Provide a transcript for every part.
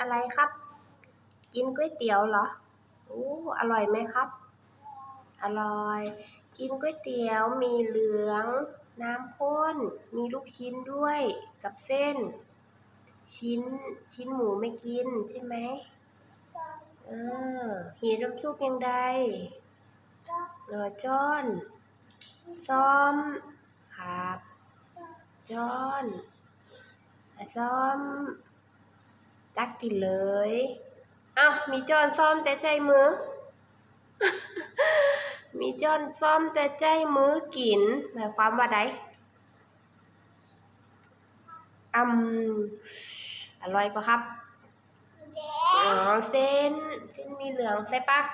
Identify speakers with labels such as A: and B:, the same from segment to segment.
A: อะไรครับ กินก๋วยเตี๋ยวเหรอโอ้อร่อยไหมครับ อร่อย กินก๋วยเตี๋ยวมีเหลือง น้ำข้น มีลูกชิ้นด้วยกับเส้น ชิ้นชิ้นหมูไม่กินใช่ไหมเออหีน้ำซุปยังไดเออจอนซ้อมครับจอนซ้อม ตักกินเลยเอ้ามีจอนซ่อมแต่ใจมือ มีจอนซ่อมแต่ใจมือกิน หมายความว่าไดอืมอร่อยปะครับอ๋อเส้น เส้นมีเหลืองใส่ปัก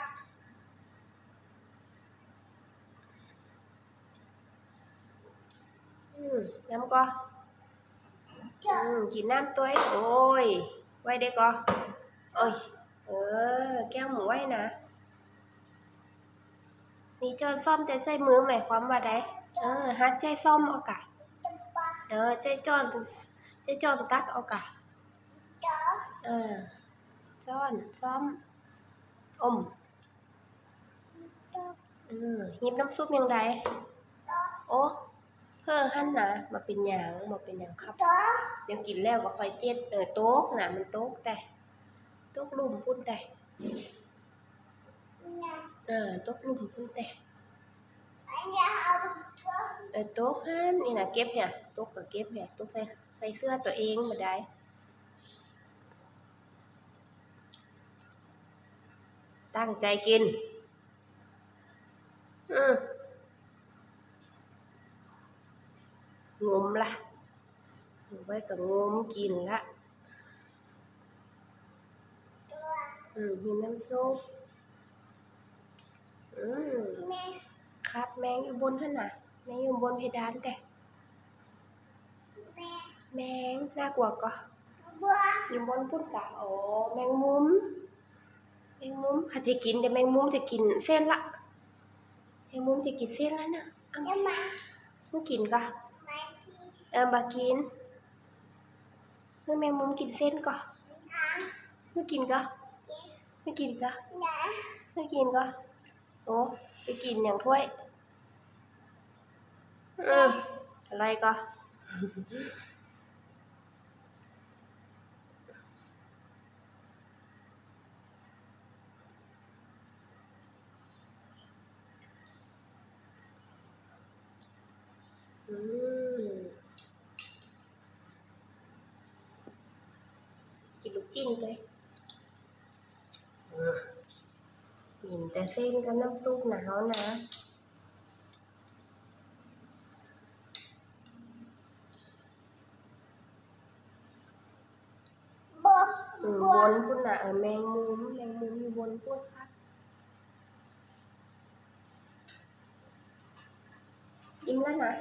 A: อืมน้ำก็อืมกินน้ำตัวเองโอ้ย ไว้เด็กก็เอ้ยเออ แก้วหมูไว้นะมีจอนซ่อมใจใจมือหมายความว่าไดเออฮัดใจซ่อมเอากะเออใจจอนใจจอนตักเอากะเออจอนซ่อมอมเออหยิบน้ำซุปยังไงโอ้เพ้อหั่นนะมาเป็นหยังมาเป็นหยังครับ เดี๋ยวกินแล้วก็ค่อยเจ็ดเออโต๊กนะมันโต๊กแต่โต๊กลุ่มพุ่นแต่เออโต๊กลุ่มพุ่นแต่เออโต๊กหั่นนี่นะเก็บเนี่ยโต๊กก็เก็บเนี่ยโต๊กใส่ใส่เสื้อตัวเองมาได้ตั้งใจกิน อืมงมละ ไว้กับงมกินละอืมหิมน้ำซุปอืมครับแมงอยู่บนท่านน่ะแมงอยู่บนเพดานแต่แมงน่ากลัวก็อยู่บนพุ่นสาโอ้แมงมุมแมงมุมเขาจะกินแต่แมงมุมจะกินเส้นละแมงมุมจะกินเส้นแล้วนะเอาไม่กินก็เออบากิน เพื่อแมงมุมกินเส้นก็ไม่กินก็ไม่กินก็ไม่กินก็โอ้ไปกินอย่างถ้วยอืมอะไรก็อืม กินลูกจิ้นเลยกินแต่เส้นกับน้ำซุปหนาวนะวนพุ่นน่ะเออแมงมุมแมงมุมอยู่บนพุ่นครับอิ่มแล้วนะ